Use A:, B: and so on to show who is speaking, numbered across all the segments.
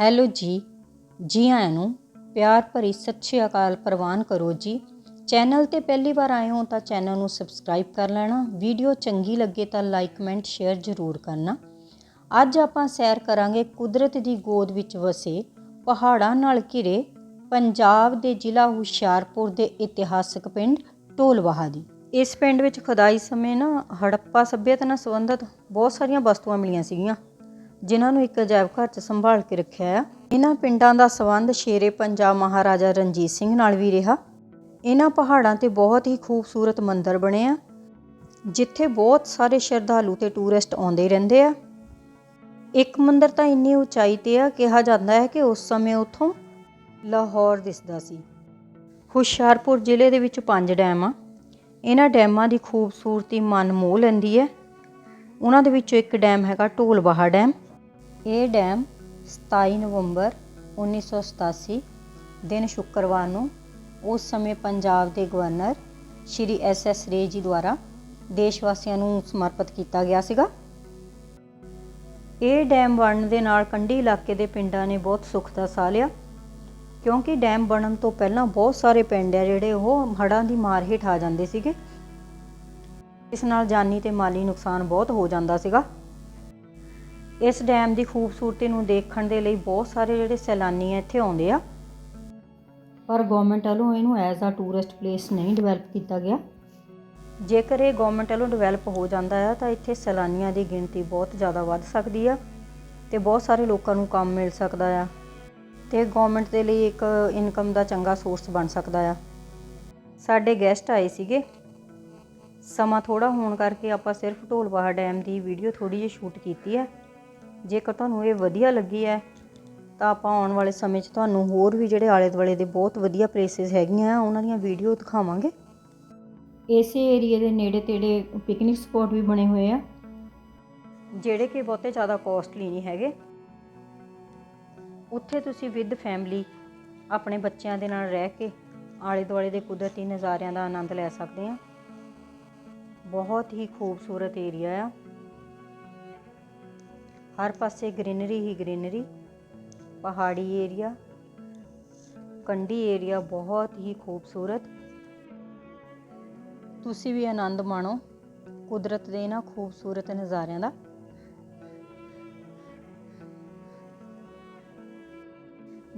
A: Hello ਜੀ। ਜੀ ਆਇਆਂ ਨੂੰ ਪਿਆਰ ਭਰੀ ਸਤਿ ਸ਼੍ਰੀ ਅਕਾਲ ਪ੍ਰਵਾਨ ਕਰੋ ਜੀ। ਚੈਨਲ ਤੇ ਪਹਿਲੀ ਵਾਰ ਆਏ ਹੋ ਤਾਂ ਚੈਨਲ ਨੂੰ ਸਬਸਕ੍ਰਾਈਬ ਕਰ ਲੈਣਾ। ਵੀਡੀਓ ਚੰਗੀ ਲੱਗੇ ਤਾਂ ਲਾਈਕ, ਕਮੈਂਟ, ਸ਼ੇਅਰ ਜ਼ਰੂਰ ਕਰਨਾ। ਅੱਜ ਆਪਾਂ ਸੈਰ ਕਰਾਂਗੇ ਕੁਦਰਤ ਦੀ ਗੋਦ ਵਿੱਚ ਵਸੇ ਪਹਾੜਾਂ ਨਾਲ ਘਿਰੇ ਪੰਜਾਬ ਦੇ ਜ਼ਿਲ੍ਹਾ ਹੁਸ਼ਿਆਰਪੁਰ ਦੇ ਇਤਿਹਾਸਕ ਪਿੰਡ ਢੋਲਵਾਹਾ ਦੀ। ਇਸ ਪਿੰਡ ਵਿੱਚ ਖੁਦਾਈ ਸਮੇਂ ਨਾ ਹੜੱਪਾ ਸੱਭਿਅਤਾ ਨਾਲ ਸੰਬੰਧਿਤ ਬਹੁਤ ਸਾਰੀਆਂ ਵਸਤੂਆਂ ਮਿਲੀਆਂ ਸੀਗੀਆਂ। ਜਿਨ੍ਹਾਂ ਨੂੰ ਇੱਕ ਅਜਾਇਬ ਘਰ 'ਚ ਸੰਭਾਲ ਕੇ ਰੱਖਿਆ ਆ। ਇਹਨਾਂ ਪਿੰਡਾਂ ਦਾ ਸੰਬੰਧ ਸ਼ੇਰੇ ਪੰਜਾਬ ਮਹਾਰਾਜਾ ਰਣਜੀਤ ਸਿੰਘ ਨਾਲ ਵੀ ਰਿਹਾ। ਇਹਨਾਂ ਪਹਾੜਾਂ ਤੇ ਬਹੁਤ ਹੀ ਖੂਬਸੂਰਤ ਮੰਦਰ ਬਣੇ ਆ, ਜਿੱਥੇ ਬਹੁਤ ਸਾਰੇ ਸ਼ਰਧਾਲੂ ਤੇ ਟੂਰਿਸਟ ਆਉਂਦੇ ਰਹਿੰਦੇ ਆ। ਇੱਕ ਮੰਦਰ ਤਾਂ ਇੰਨੀ ਉਚਾਈ ਤੇ ਆ, ਕਿਹਾ ਜਾਂਦਾ ਹੈ ਕਿ ਉਸ ਸਮੇਂ ਉੱਥੋਂ ਲਾਹੌਰ ਦਿਸਦਾ ਸੀ। ਹੁਸ਼ਿਆਰਪੁਰ ਜ਼ਿਲ੍ਹੇ ਦੇ ਵਿੱਚ ਪੰਜ ਡੈਮ ਆ। ਇਹਨਾਂ ਡੈਮਾਂ ਦੀ ਖੂਬਸੂਰਤੀ ਮਨ ਮੋਹ ਲੈਂਦੀ ਹੈ। ਉਹਨਾਂ ਦੇ ਵਿੱਚੋਂ ਇੱਕ ਡੈਮ ਹੈਗਾ ਢੋਲਵਾਹਾ ਡੈਮ। ਇਹ ਡੈਮ 27 ਨਵੰਬਰ 1987 ਦਿਨ ਸ਼ੁੱਕਰਵਾਰ ਨੂੰ ਉਸ ਸਮੇਂ ਪੰਜਾਬ ਦੇ ਗਵਰਨਰ ਸ਼੍ਰੀ ਐਸ ਐਸ ਰੇ ਜੀ ਦੁਆਰਾ ਦੇਸ਼ ਵਾਸੀਆਂ ਨੂੰ ਸਮਰਪਿਤ ਕੀਤਾ ਗਿਆ ਸੀਗਾ। ਇਹ ਡੈਮ ਬਣਨ ਦੇ ਨਾਲ ਕੰਢੀ ਇਲਾਕੇ ਦੇ ਪਿੰਡਾਂ ਨੇ ਬਹੁਤ ਸੁੱਖ ਦਾ ਸਾਹ ਲਿਆ, ਕਿਉਂਕਿ ਡੈਮ ਬਣਨ ਤੋਂ ਪਹਿਲਾਂ ਬਹੁਤ ਸਾਰੇ ਪਿੰਡ ਆ ਜਿਹੜੇ ਉਹ ਹੜ੍ਹਾਂ ਦੀ ਮਾਰ ਹੇਠ ਆ ਜਾਂਦੇ ਸੀਗੇ। ਇਸ ਨਾਲ ਜਾਨੀ ਤੇ ਮਾਲੀ ਨੁਕਸਾਨ ਬਹੁਤ ਹੋ ਜਾਂਦਾ ਸੀਗਾ। ਇਸ ਡੈਮ ਦੀ ਖੂਬਸੂਰਤੀ ਨੂੰ ਦੇਖਣ ਦੇ ਲਈ ਬਹੁਤ ਸਾਰੇ ਜਿਹੜੇ ਸੈਲਾਨੀ ਇੱਥੇ ਆਉਂਦੇ ਆ। ਪਰ ਗਵਰਨਮੈਂਟ ਵੱਲੋਂ ਇਹਨੂੰ ਐਜ਼ ਆ ਟੂਰਿਸਟ ਪਲੇਸ ਨਹੀਂ ਡਿਵੈਲਪ ਕੀਤਾ ਗਿਆ। ਜੇਕਰ ਇਹ ਗਵਰਨਮੈਂਟ ਵੱਲੋਂ ਡਿਵੈਲਪ ਹੋ ਜਾਂਦਾ ਆ ਤਾਂ ਇੱਥੇ ਸੈਲਾਨੀਆਂ ਦੀ ਗਿਣਤੀ ਬਹੁਤ ਜ਼ਿਆਦਾ ਵੱਧ ਸਕਦੀ ਆ ਤੇ ਬਹੁਤ ਸਾਰੇ ਲੋਕਾਂ ਨੂੰ ਕੰਮ ਮਿਲ ਸਕਦਾ ਆ ਤੇ ਗਵਰਨਮੈਂਟ ਦੇ ਲਈ ਇੱਕ ਇਨਕਮ ਦਾ ਚੰਗਾ ਸੋਰਸ ਬਣ ਸਕਦਾ ਆ। ਸਾਡੇ ਗੈਸਟ ਆਏ ਸੀਗੇ। ਸਮਾਂ ਥੋੜਾ ਹੋਣ ਕਰਕੇ ਆਪਾਂ ਸਿਰਫ ਢੋਲਵਾਹਾ ਡੈਮ ਦੀ ਵੀਡੀਓ ਥੋੜੀ ਜਿਹੀ ਸ਼ੂਟ ਕੀਤੀ ਹੈ ਜੇਕਰ ਤੁਹਾਨੂੰ ਇਹ ਵਧੀਆ ਲੱਗੀ ਹੈ ਤਾਂ ਆਪਾਂ ਆਉਣ ਵਾਲੇ ਸਮੇਂ 'ਚ ਤੁਹਾਨੂੰ ਹੋਰ ਵੀ ਜਿਹੜੇ ਆਲੇ ਦੁਆਲੇ ਦੇ ਬਹੁਤ ਵਧੀਆ ਪਲੇਸਿਸ ਹੈਗੀਆਂ ਆ ਉਹਨਾਂ ਦੀਆਂ ਵੀਡੀਓ ਦਿਖਾਵਾਂਗੇ। ਇਸੇ ਏਰੀਆ ਦੇ ਨੇੜੇ ਤੇੜੇ ਪਿਕਨਿਕ ਸਪੌਟ ਵੀ ਬਣੇ ਹੋਏ ਆ। ਜਿਹੜੇ ਕਿ ਬਹੁਤੇ ਜ਼ਿਆਦਾ ਕੋਸਟਲੀ ਨਹੀਂ ਹੈਗੇ। ਉੱਥੇ ਤੁਸੀਂ ਵਿਦ ਫੈਮਿਲੀ ਆਪਣੇ ਬੱਚਿਆਂ ਦੇ ਨਾਲ ਰਹਿ ਕੇ ਆਲੇ ਦੁਆਲੇ ਦੇ ਕੁਦਰਤੀ ਨਜ਼ਾਰਿਆਂ ਦਾ ਆਨੰਦ ਲੈ ਸਕਦੇ ਆ। ਬਹੁਤ ਹੀ ਖੂਬਸੂਰਤ ਏਰੀਆ ਆ। ਹਰ ਪਾਸੇ ਗ੍ਰੀਨਰੀ ਹੀ ਗ੍ਰੀਨਰੀ, ਪਹਾੜੀ ਏਰੀਆ, ਕੰਢੀ ਏਰੀਆ ਬਹੁਤ ਹੀ ਖੂਬਸੂਰਤ। ਤੁਸੀਂ ਵੀ ਆਨੰਦ ਮਾਣੋ, ਕੁਦਰਤ ਦੇ ਇਹਨਾਂ ਖੂਬਸੂਰਤ ਨਜ਼ਾਰਿਆਂ ਦਾ।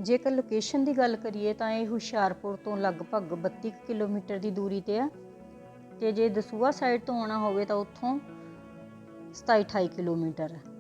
A: ਜੇਕਰ ਲੋਕੇਸ਼ਨ ਦੀ ਗੱਲ ਕਰੀਏ ਤਾਂ ਇਹ ਹੁਸ਼ਿਆਰਪੁਰ ਤੋਂ ਲਗਭਗ 32 ਕਿਲੋਮੀਟਰ ਦੀ ਦੂਰੀ ਤੇ ਆ। ਤੇ ਜੇ ਦਸੂਆ ਸਾਈਡ ਤੋਂ ਆਉਣਾ ਹੋਵੇ ਤਾਂ ਉੱਥੋਂ 27 28 ਕਿਲੋਮੀਟਰ। ਹੈ